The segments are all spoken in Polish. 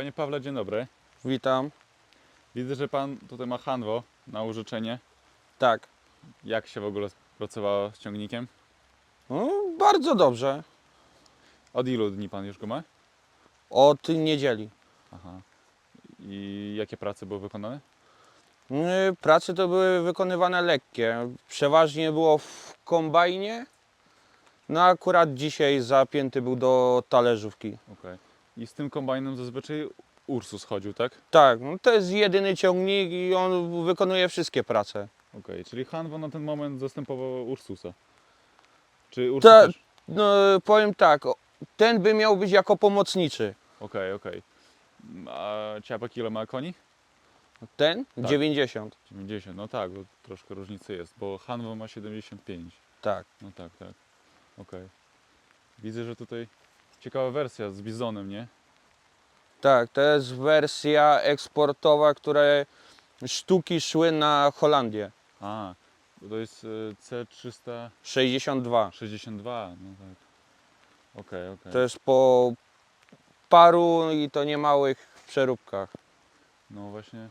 Panie Pawle, dzień dobry. Witam. Widzę, że pan tutaj ma Hanwo na użyczenie. Tak. Jak się w ogóle pracowało z ciągnikiem? No, bardzo dobrze. Od ilu dni pan już go ma? Od niedzieli. Aha. I jakie prace były wykonane? Yy, Prace to były wykonywane lekkie. Przeważnie było w kombajnie. No akurat dzisiaj zapięty był do talerzówki. Okej. I z tym kombajnem zazwyczaj Ursus chodził, tak? Tak, no to jest jedyny ciągnik i on wykonuje wszystkie prace. Okej, czyli Hanwo na ten moment zastępował Ursusa. Czy Ursus Ta- też? No powiem tak, o, ten by miał być jako pomocniczy. Okej, okej. A ciapek ile ma koni? Ten? Tak. 90. 90, no tak, bo troszkę różnicy jest, bo Hanwo ma 75. Tak. No tak, tak. Okej. Widzę, że tutaj ciekawa wersja z bizonem, nie? Tak, to jest wersja eksportowa, które sztuki szły na Holandię. A, to jest y, C362, 62. no tak. Okej, okej. To jest po paru i to niemałych przeróbkach. No właśnie,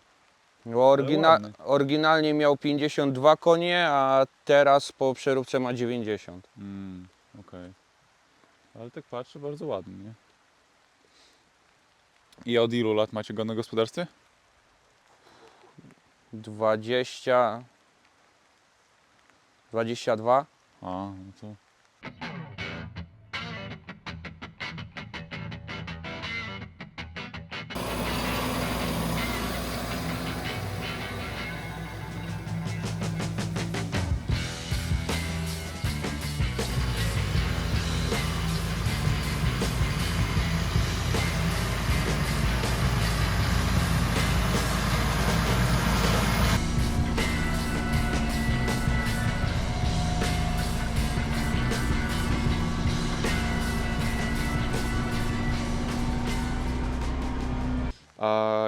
Orygina oryginalnie miał 52 konie, a teraz po przeróbce ma 90. mm, okej. Ale tak patrzę, bardzo ładnie, nie? I od ilu lat macie go na gospodarstwie? 20. 22. A, no to...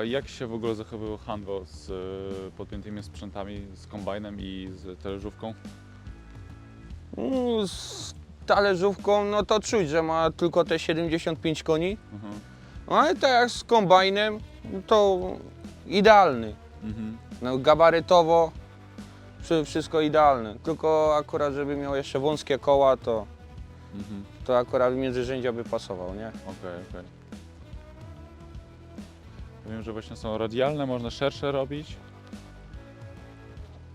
jak się w ogóle zachowywał Hanwo z y, podpiętymi sprzętami, z kombajnem i z talerzówką? Mm, Z talerzówką, no to czuć, że ma tylko te 75 koni. Mhm. No ale tak jak z kombajnem, to idealny. Mhm. No, gabarytowo wszy- wszystko idealne. Tylko akurat, żeby miał jeszcze wąskie koła, to, Mhm. to akurat międzyrzędzia by pasował, nie? Okej, okej. Wiem, że właśnie są radialne, można szersze robić.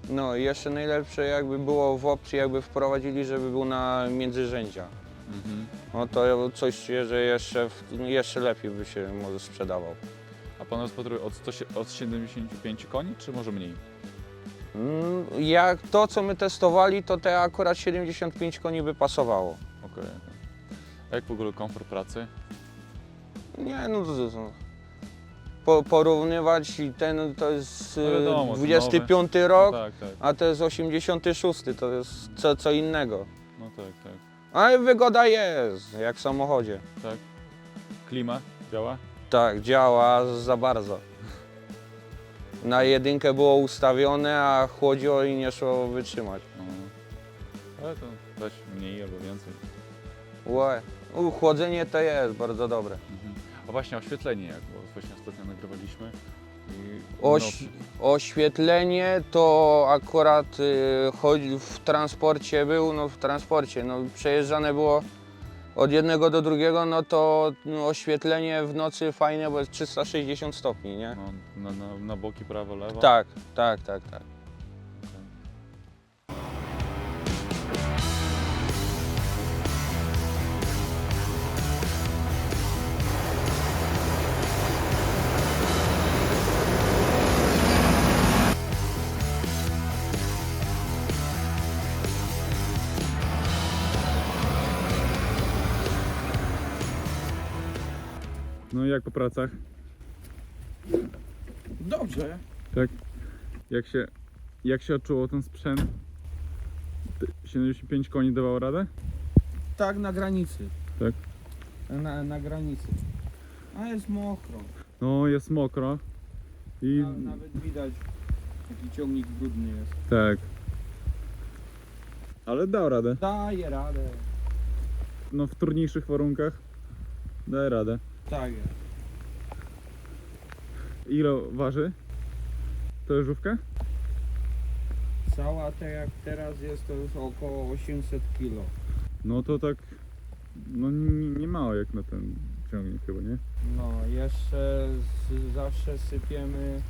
No i jeszcze najlepsze jakby było w opcji, jakby wprowadzili, żeby był na międzyrzędzia. Mhm. No to coś czuję, że jeszcze, w- jeszcze lepiej by się może sprzedawał. A pan rozpatruje od, 100, od 75 koni, czy może mniej? Mm, Jak to, co my testowali, to te akurat 75 koni by pasowało. Okej. A jak w ogóle komfort pracy? Nie, no to, to, po, porównywać i ten to jest No e, wiadomo, to 25 No rok, tak, tak. a to jest 86, to jest co, co innego. No tak, tak. Ale wygoda jest, jak w samochodzie. Tak? Klima działa? Tak, działa za bardzo. Na jedynkę było ustawione, a chłodziło i nie szło wytrzymać. No. Ale to dać mniej albo więcej. Łe. Chłodzenie to jest bardzo dobre. Mhm. A właśnie oświetlenie jak, bo właśnie ostatnio I Oś, no, oświetlenie to akurat y, w transporcie był, no w transporcie, no przejeżdżane było od jednego do drugiego, no to no, oświetlenie w nocy fajne, bo jest 360 stopni, nie? no, na, na, na boki prawo, lewo. Tak, tak, tak, tak. No i jak po pracach? Dobrze. Tak? Jak się, jak się odczuło ten sprzęt? Ty- 75 koni dawało radę? Tak, na granicy. Tak. Na, na granicy. A jest mokro. No, jest mokro. I Na, nawet widać, jaki ciągnik brudny jest. tak. Ale dał radę. Daje radę. No w trudniejszych warunkach daje radę. Tak jest. Ile waży? To żówka? Cała tak jak teraz jest to już około 800 kg. No to tak, no nie, nie mało jak na ten ciągnik chyba, nie? No, jeszcze z, zawsze sypiemy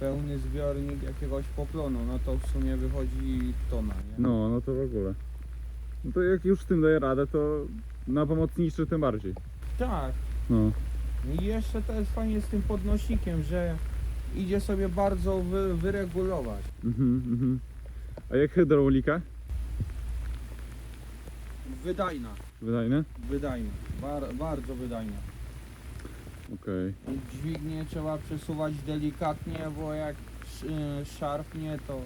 pełny zbiornik jakiegoś poplonu, no to w sumie wychodzi tona, nie? No, no to w ogóle. No to jak już z tym daje radę, to na pomocniczy tym bardziej. Tak. No. I jeszcze to jest fajnie z tym podnośnikiem, że idzie sobie bardzo wy, wyregulować. Mhm, mhm. A jak hydraulika? Wydajna, Wydajne? wydajna, bar, bardzo wydajna. Okej. I Dźwignię trzeba przesuwać delikatnie, bo jak sz- szarpnie to...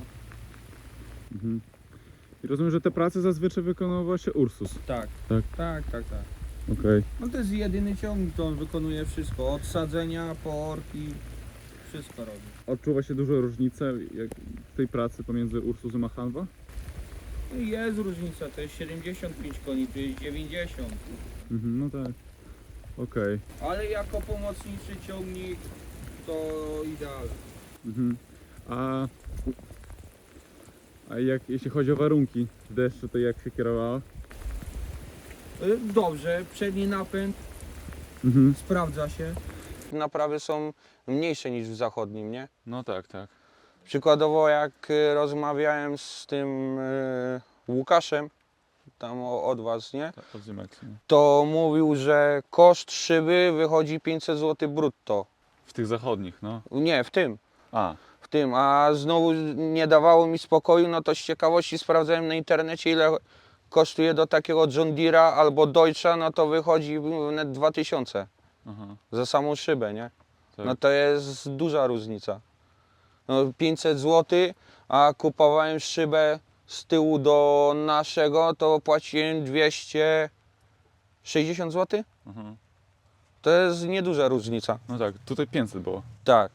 Mhm. I rozumiem, że te prace zazwyczaj wykonywał się Ursus. Tak, Tak. tak, tak, tak. Okej. No to jest jedyny ciągnik, to on wykonuje wszystko, od sadzenia po orki, wszystko robi. Odczuwa się duża różnica jak w tej pracy pomiędzy Ursusem a Hanwa? No i Jest różnica, to jest 75 koni, to jest 90. Mhm, no tak. Okej. Ale jako pomocniczy ciągnik to idealne. Mhm. A, a jak jeśli chodzi o warunki deszczu, to jak się kierowała? Y, Dobrze, przedni napęd Mhm. sprawdza się. Naprawy są mniejsze niż w zachodnim, nie? No tak, tak. Przykładowo jak y, rozmawiałem z tym y, Łukaszem, tam o- od was, nie? tak od Zimex, nie? To mówił, że koszt szyby wychodzi 500 zł brutto. W tych zachodnich, no. Nie, w tym. A, w tym, a znowu nie dawało mi spokoju, no to z ciekawości sprawdzałem na internecie ile kosztuje do takiego John Deere'a albo Deutscha, no to wychodzi net 2000 aha. za samą szybę, nie? Tak. No to jest duża różnica. No 500 zł, a kupowałem szybę z tyłu do naszego, to płaciłem 260 zł? Aha. To jest nieduża różnica. No tak, tutaj 500 było. Tak.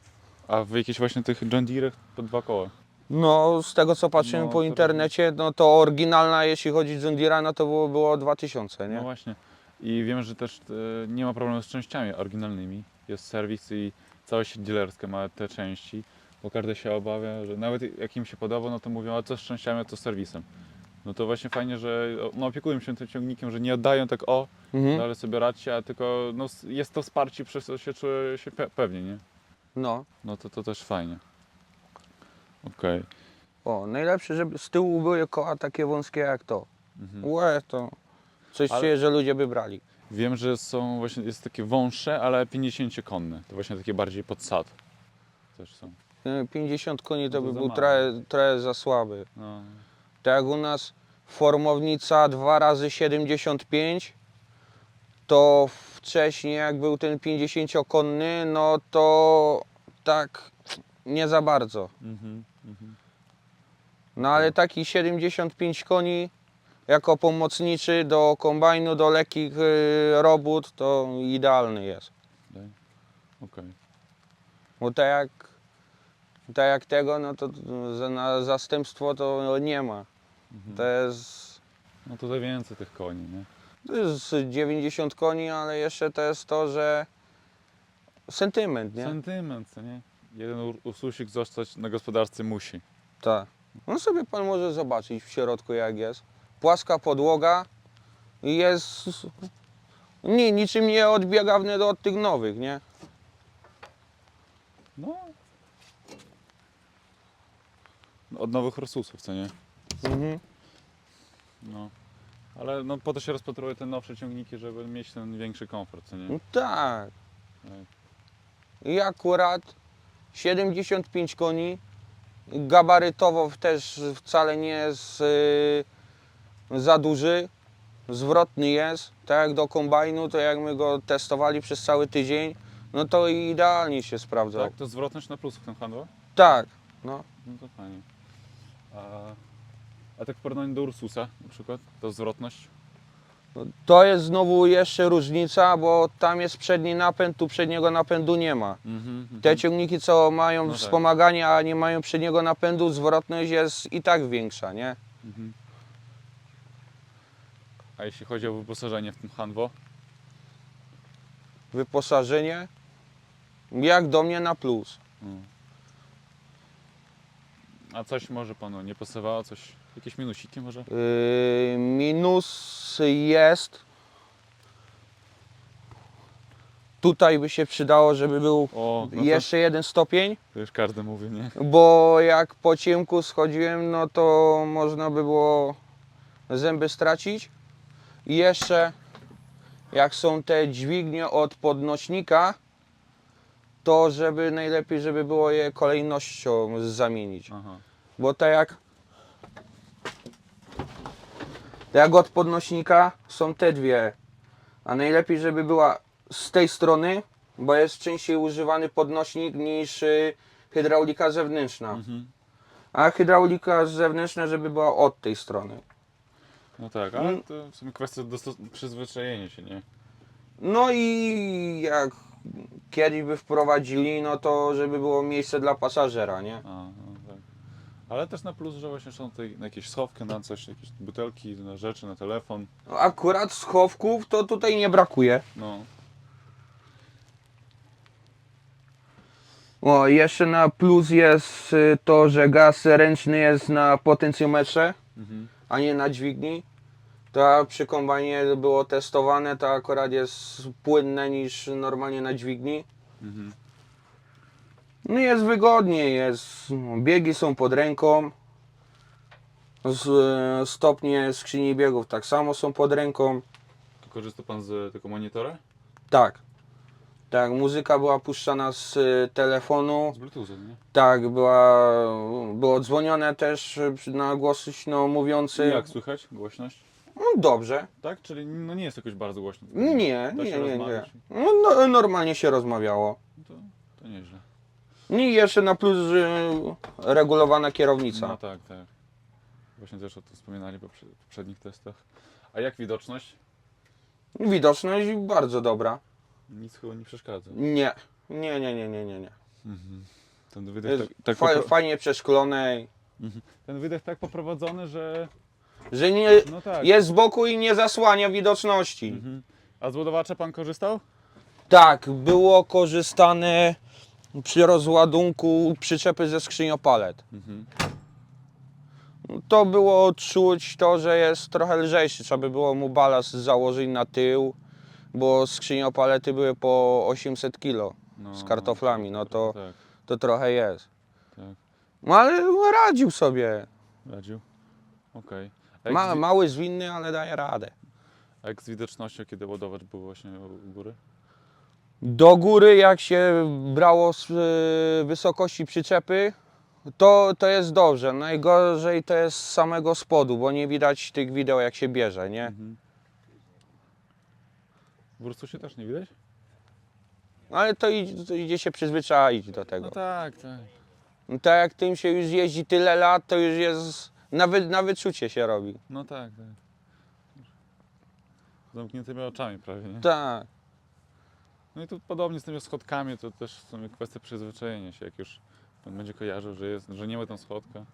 A w jakichś właśnie tych John Deere'ach po dwa koła. No, z tego co patrzyłem No, po to internecie, no to oryginalna, jeśli chodzi Deere'a, no to było, było 2000, No nie? właśnie. I wiem, że też e, nie ma problemu z częściami oryginalnymi. Jest serwis i całe sieć dealerskie ma te części, bo każdy się obawia, że nawet jak im się podoba, no to mówią, a co z częściami, a co z serwisem. No to właśnie fajnie, że no, opiekują się tym ciągnikiem, że nie oddają tak o, Mhm. no ale sobie radźcie, a tylko no, s- jest to wsparcie, przez co się czuję się pe- pewnie, nie? No. No to, to też fajnie. Okej. O, najlepsze, żeby z tyłu były koła takie wąskie jak to. Mhm. Łe, to coś Ale- czuję, że ludzie by brali. Wiem, że są właśnie, jest takie wąższe, ale 50-konne. To właśnie takie bardziej pod sad. Też są. Y, 50 koni No to to by za był mało. trochę, trochę za słaby. No. Tak jak u nas formownica 2 razy 75 to wcześniej jak był ten 50-konny, no to tak nie za bardzo. Mhm. No ale taki 75 koni jako pomocniczy do kombajnu, do lekkich y, robót to idealny jest. Okej. Bo tak jak, tak jak tego, no to za, na zastępstwo to nie ma. Mhm. To jest, No tutaj więcej tych koni, nie? to jest 90 koni, ale jeszcze to jest to, że sentyment, nie? Sentyment, co nie? Jeden ursusik zostać na gospodarce musi. Tak. No sobie pan może zobaczyć w środku jak jest. Płaska podłoga i jest nie, niczym nie odbiegawny do od tych nowych, nie? No. Od nowych Ursusów, co nie? Mhm. No. Ale no po to się rozpatruje te nowsze ciągniki, żeby mieć ten większy komfort, co nie? No tak. Tak. I akurat 75 koni, gabarytowo też wcale nie jest y, za duży, zwrotny jest, tak jak do kombajnu, to jak my go testowali przez cały tydzień, no to idealnie się sprawdzał. Tak, to zwrotność na plus w tym handlu? Tak, no. No to fajnie. A, a tak w porównaniu do Ursusa na przykład, to zwrotność? To jest znowu jeszcze różnica, bo tam jest przedni napęd, tu przedniego napędu nie ma. Mhm, Te ciągniki, co mają No tak. wspomaganie, a nie mają przedniego napędu, zwrotność jest i tak większa, nie? Mhm. A jeśli chodzi o wyposażenie w tym Hanwo? Wyposażenie. Jak do mnie na plus. A coś może panu nie pasowało? Coś, jakieś minusiki może? Yy, minus jest. Tutaj by się przydało, żeby był O, no to, jeszcze jeden stopień, to już każdy mówi, nie? bo jak po ciemku schodziłem, no to można by było zęby stracić. I jeszcze jak są te dźwignie od podnośnika, to żeby najlepiej, żeby było je kolejnością zamienić. Aha. Bo tak jak jak od podnośnika są te dwie. A najlepiej, żeby była z tej strony, bo jest częściej używany podnośnik niż y, hydraulika zewnętrzna. Mhm. A hydraulika zewnętrzna, żeby była od tej strony. No tak, ale Mm. to w sumie kwestia dostos- przyzwyczajenia się, nie? No i jak kiedyś by wprowadzili, no to żeby było miejsce dla pasażera, nie? A, no. Ale też na plus, że właśnie są tutaj jakieś schowki na coś, jakieś butelki, na rzeczy, na telefon. No Akurat schowków to tutaj nie brakuje. No, O, jeszcze na plus jest y, to, że gaz ręczny jest na potencjometrze, mhm. a nie na dźwigni. To przy kombajnie było testowane, to akurat jest płynne niż normalnie na dźwigni. Mhm. No jest wygodniej, jest, biegi są pod ręką. Z, stopnie skrzyni biegów tak samo są pod ręką. To Korzysta pan z tego monitora? Tak. Tak, muzyka była puszczana z e, telefonu. Z Bluetoothem, nie? Tak, była, było dzwonione też przy- na głośno mówiący. I jak słychać głośność? No dobrze. Tak? Czyli no nie jest jakoś bardzo głośno. Nie, nie, się nie, nie. No, no, normalnie się rozmawiało. No To, to nieźle. I jeszcze na plus regulowana kierownica. No tak, tak. Właśnie też o tym wspominali po prze- poprzednich testach. A jak widoczność? Widoczność bardzo dobra. Nic chyba nie przeszkadza. Nie, nie, nie, nie, nie, nie. nie. Mhm. Ten wydech Jest tak, tak, fa- popro... fajnie przeszklone. Ten wydech tak poprowadzony, że Że nie, no tak. jest z boku i nie zasłania widoczności. Mhm. A z ładowacza pan korzystał? Tak, było korzystane przy rozładunku przyczepy ze skrzyniopalet. Mhm. To było czuć to, że jest trochę lżejszy. Trzeba by było mu balast założyć na tył, bo skrzyniopalety były po 800 kg No, z kartoflami, no to, Tak, to trochę jest. tak. No ale radził sobie. Radził. Okej. Jak Ma, mały, zwinny, ale daje radę. a jak z widocznością, kiedy ładowacz był właśnie u góry? Do góry, jak się brało z y, wysokości przyczepy, to, to jest dobrze. Najgorzej to jest z samego spodu, bo nie widać tych wideo, jak się bierze, nie? Mhm. W Ursusie też nie widać? Ale to idzie, to idzie się przyzwyczaić do tego. No tak, tak. No tak jak tym się już jeździ tyle lat, to już jest, na, wy, na wyczucie się robi. No tak, tak. Zamkniętymi oczami prawie, nie? Tak. No i tu podobnie z tymi schodkami, to też w sumie kwestia przyzwyczajenia się, jak już pan będzie kojarzył, że, jest, że nie ma tam schodka.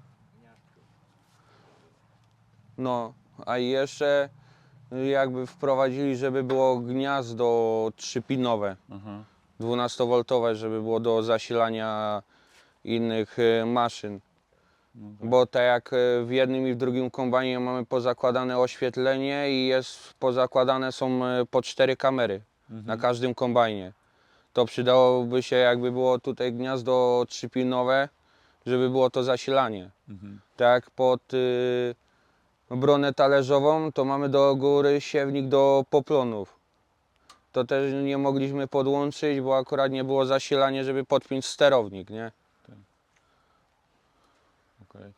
No, a jeszcze jakby wprowadzili, żeby było gniazdo trzypinowe. Aha. 12V, żeby było do zasilania innych e, maszyn. No tak. Bo tak jak e, w jednym i w drugim kombajnie mamy pozakładane oświetlenie i jest pozakładane są e, po cztery kamery Mhm. na każdym kombajnie. To przydałoby się jakby było tutaj gniazdo trzypinowe, żeby było to zasilanie. Mhm. Tak pod y, talerzową, to mamy do góry siewnik do poplonów. To też nie mogliśmy podłączyć, bo akurat nie było zasilania, żeby podpiąć sterownik, nie? Okej.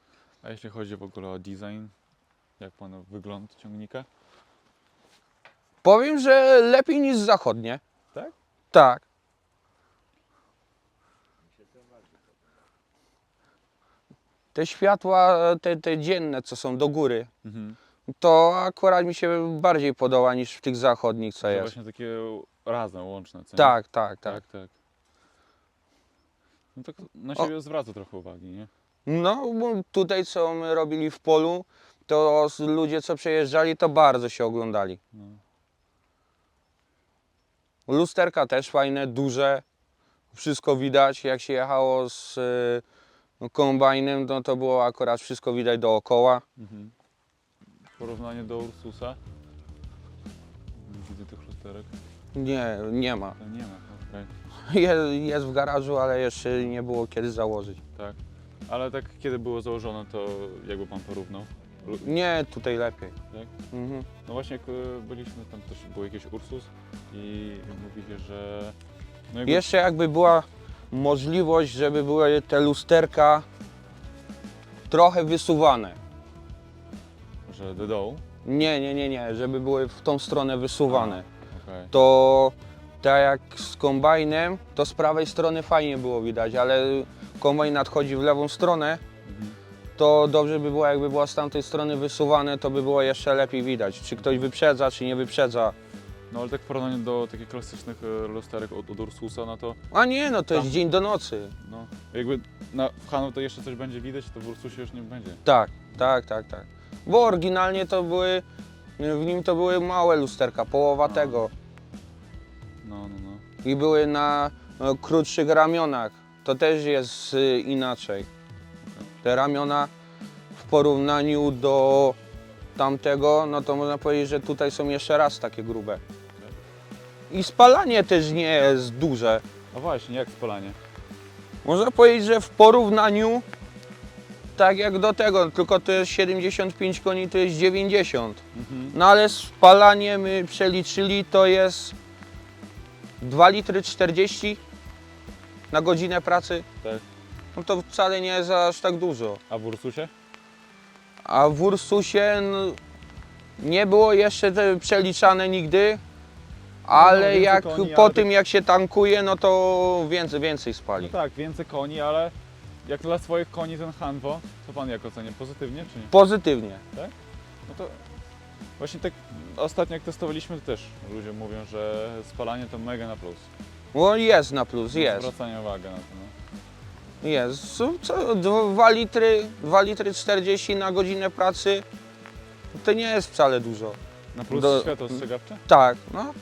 A jeśli chodzi w ogóle o design, jak panu wygląd ciągnika? Powiem, że lepiej niż zachodnie. Tak? Tak. Te światła, te, te dzienne, co są do góry, Mhm. to akurat mi się bardziej podoba niż w tych zachodnich, co To jest. właśnie takie razem, łączne, co nie? Tak, tak, tak. tak, tak. No to na O. siebie zwraca trochę uwagi, nie? No, bo tutaj co my robili w polu, to s- ludzie co przejeżdżali, to bardzo się oglądali. No. Lusterka też fajne, duże, wszystko widać. Jak się jechało z y, kombajnem, no to było akurat wszystko widać dookoła. Mhm. Porównanie do Ursusa. Nie Widzę tych lusterek. Nie, nie ma. To nie ma, okej. Je- Jest w garażu, ale jeszcze nie było kiedy założyć. Tak. Ale tak kiedy było założone, to jakby pan porównał? Nie, tutaj lepiej. Tak? Mhm. No właśnie jak e, byliśmy, tam też był jakiś Ursus i mówili, że... No jakby, Jeszcze jakby była możliwość, żeby były te lusterka trochę wysuwane. Że do dołu. Nie, nie, nie, nie, żeby były w tą stronę wysuwane. Okej. To tak jak z kombajnem, to z prawej strony fajnie było widać, ale kombajn nadchodzi w lewą stronę, Mhm. To dobrze by było jakby była z tamtej strony wysuwane, to by było jeszcze lepiej widać, czy ktoś wyprzedza, czy nie wyprzedza. No ale tak w porównaniu do takich klasycznych e, lusterek od, od Ursusa, no to A nie, no to jest Tam- dzień do nocy. no, jakby na, w Hanu to jeszcze coś będzie widać, to w Ursusie już nie będzie. Tak, tak, tak, tak. Bo oryginalnie to były, w nim to były małe lusterka, połowa No. tego. No, no, no. I były na e, krótszych ramionach. To też jest y, inaczej. Te ramiona w porównaniu do tamtego, no to można powiedzieć, że tutaj są jeszcze raz takie grube. I spalanie też nie jest duże. A właśnie, jak spalanie? Można powiedzieć, że w porównaniu tak jak do tego, tylko to jest 75 koni, to jest 90. Mhm. No ale spalanie my przeliczyli to jest 2 litry 40 na godzinę pracy. Tak. No to wcale nie jest aż tak dużo. A w Ursusie? A w Ursusie no, nie było jeszcze te przeliczane nigdy, ale No, więcej jak koni, po ale tym tak- jak się tankuje, no to więcej, więcej spali. No tak, więcej koni, ale jak dla swoich koni ten Hanwo, to pan jak ocenia? Pozytywnie czy nie? Pozytywnie. No to właśnie tak ostatnio jak testowaliśmy to też ludzie mówią, że spalanie to mega na plus. No jest na plus, jest. Zwracanie uwagi na to. No. Jest. Co, 2 litry, 2 litry 40 na godzinę pracy to nie jest wcale dużo. Na plus Do- światło ostrzegawcze? Tak, no.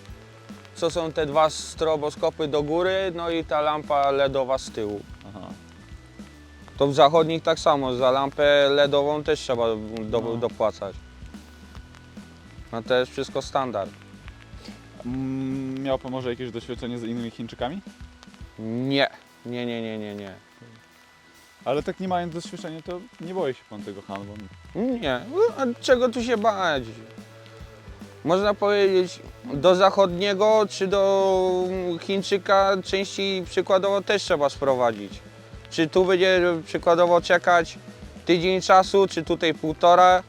Co są te dwa stroboskopy do góry, no i ta lampa LEDowa z tyłu. Aha. To w zachodnich tak samo, za lampę LEDową też trzeba do, No. dopłacać. No to jest wszystko standard. Mm, Miał pan może jakieś doświadczenie z innymi Chińczykami? Nie, nie, nie, nie, nie, nie. Ale tak nie mając doświadczenia, to nie boi się pan tego Hanwo. Nie, no, a czego tu się bać? Można powiedzieć, do zachodniego czy do Chińczyka części przykładowo też trzeba sprowadzić. Czy tu będzie przykładowo czekać tydzień czasu, czy tutaj półtora?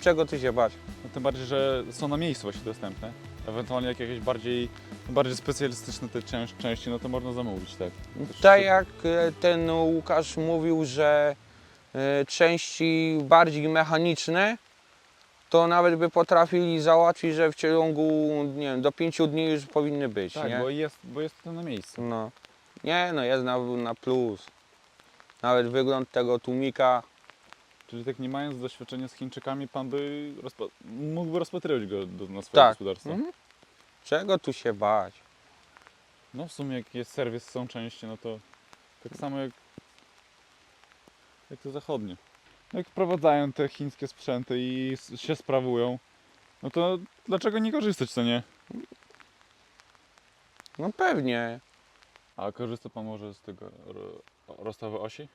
Czego tu się bać? No, tym bardziej, że są na miejscu właśnie dostępne. Ewentualnie jak jakieś bardziej, bardziej specjalistyczne te części, części, no to można zamówić, tak. Tak jak e, ten Łukasz mówił, że e, części bardziej mechaniczne, to nawet by potrafili załatwić, że w ciągu nie wiem, do pięciu dni już powinny być. Tak, nie? bo jest, bo jest to na miejscu. No. Nie, no jest na, na plus. Nawet wygląd tego tłumika. Czyli tak nie mając doświadczenia z Chińczykami, pan by rozpa- mógłby rozpatrywać go do, na swoje Tak. gospodarstwo. Mhm. Czego tu się bać? No w sumie jak jest serwis, są części, no to tak samo jak, jak te zachodnie. No Jak wprowadzają te chińskie sprzęty i się sprawują, no to dlaczego nie korzystać, co nie? No pewnie. A korzysta pan może z tego ro- rozstawy osi?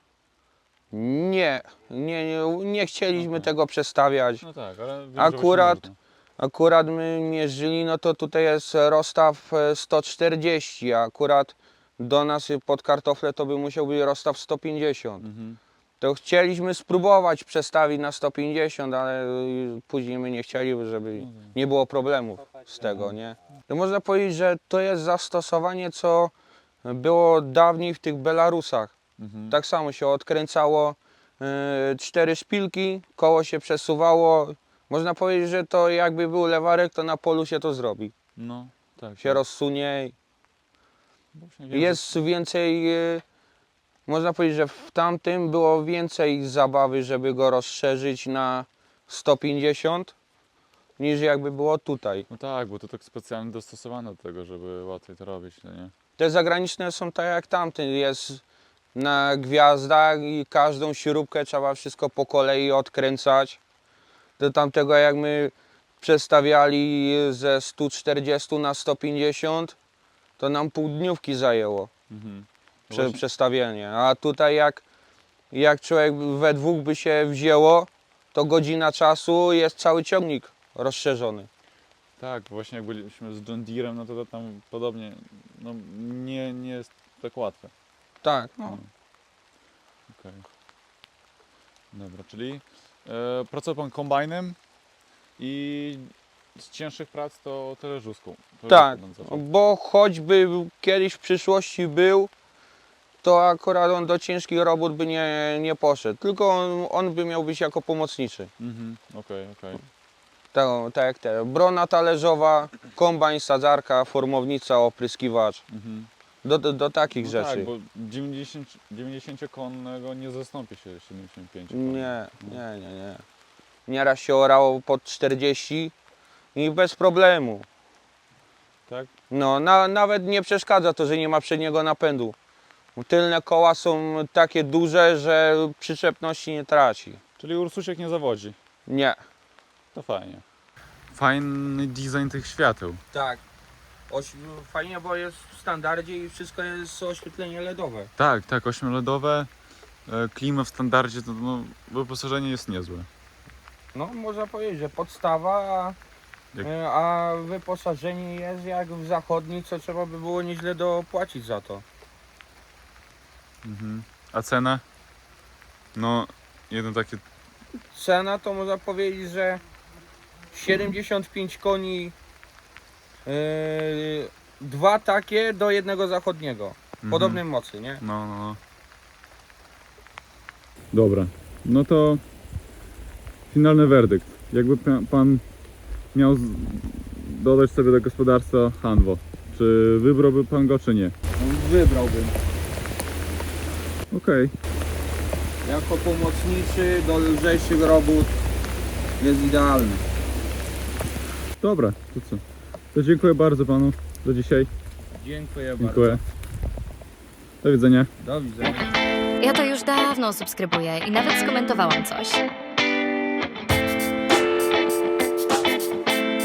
Nie, nie, nie, nie chcieliśmy tego przestawiać. No tak, ale wiem, Akurat-. Akurat my mierzyli, no to tutaj jest rozstaw e, 140, a akurat do nas pod kartofle to by musiał być rozstaw 150. Mhm. To chcieliśmy spróbować przestawić na 150, ale y, później my nie chcieli, żeby No tak. nie było problemów z tego, nie? To można powiedzieć, że to jest zastosowanie, co było dawniej w tych Belarusach. Mhm. Tak samo się odkręcało y, cztery szpilki, koło się przesuwało. Można powiedzieć, że to jakby był lewarek, to na polu się to zrobi. No, tak. Się tak. rozsunie. Właśnie wiem, że- Jest więcej, y, można powiedzieć, że w tamtym było więcej zabawy, żeby go rozszerzyć na 150 niż jakby było tutaj. No tak, bo to tak specjalnie dostosowane do tego, żeby łatwiej to robić, no nie? Te zagraniczne są tak jak tamten, jest na gwiazdach i każdą śrubkę trzeba wszystko po kolei odkręcać. Do tamtego jak my przestawiali ze 140 na 150, to nam pół dniówki zajęło Mhm. prze, Właśnie- przestawienie. A tutaj jak, jak człowiek we dwóch by się wzięło, to godzina czasu jest cały ciągnik rozszerzony. Tak, właśnie jak byliśmy z John Deerem, no to, to tam podobnie, no nie, nie jest tak łatwe. Tak, no. Okej. Dobra, czyli e, pracował pan kombajnem i z cięższych prac to talerzówką. Tak, bo choćby kiedyś w przyszłości był, to akurat on do ciężkich robót by nie, nie poszedł. Tylko on, on by miał być jako pomocniczy. Mhm, okej, okej. Tak, tak jak te. Brona talerzowa, kombajn, sadzarka, formownica, opryskiwacz. Mhm. Do, do, do takich No rzeczy. Tak, bo 90, 90-konnego nie zastąpi się 75 Nie, nie, nie, nie. Nieraz się orało pod 40 i bez problemu. Tak? No, na, nawet nie przeszkadza to, że nie ma przedniego napędu. Tylne koła są takie duże, że przyczepności nie traci. Czyli Ursusiek nie zawodzi. Nie. To fajnie. Fajny design tych świateł. Tak. Fajnie, bo jest w standardzie i wszystko jest oświetlenie LEDowe. Tak, tak, ośmioledowe. e, Klima w standardzie, to no, wyposażenie jest niezłe. No, można powiedzieć, że podstawa, a, Jak- e, a wyposażenie jest jak w zachodni, co trzeba by było nieźle dopłacić za to. Mhm. A cena? No, jedno takie Cena to można powiedzieć, że 75 koni, yy, dwa takie do jednego zachodniego. Mhm. Podobnej mocy, nie? No, no, no. Dobra, no to finalny werdykt. Jakby pa- pan miał z- dodać sobie do gospodarstwa Hanwo, czy wybrałby pan go, czy nie? Wybrałbym. Okej, Jako pomocniczy do lżejszych robót jest idealny. dobra, to co? To dziękuję bardzo panu za dzisiaj. Dziękuję bardzo. Dziękuję. Do widzenia. Do widzenia. Ja to już dawno subskrybuję i nawet skomentowałam coś.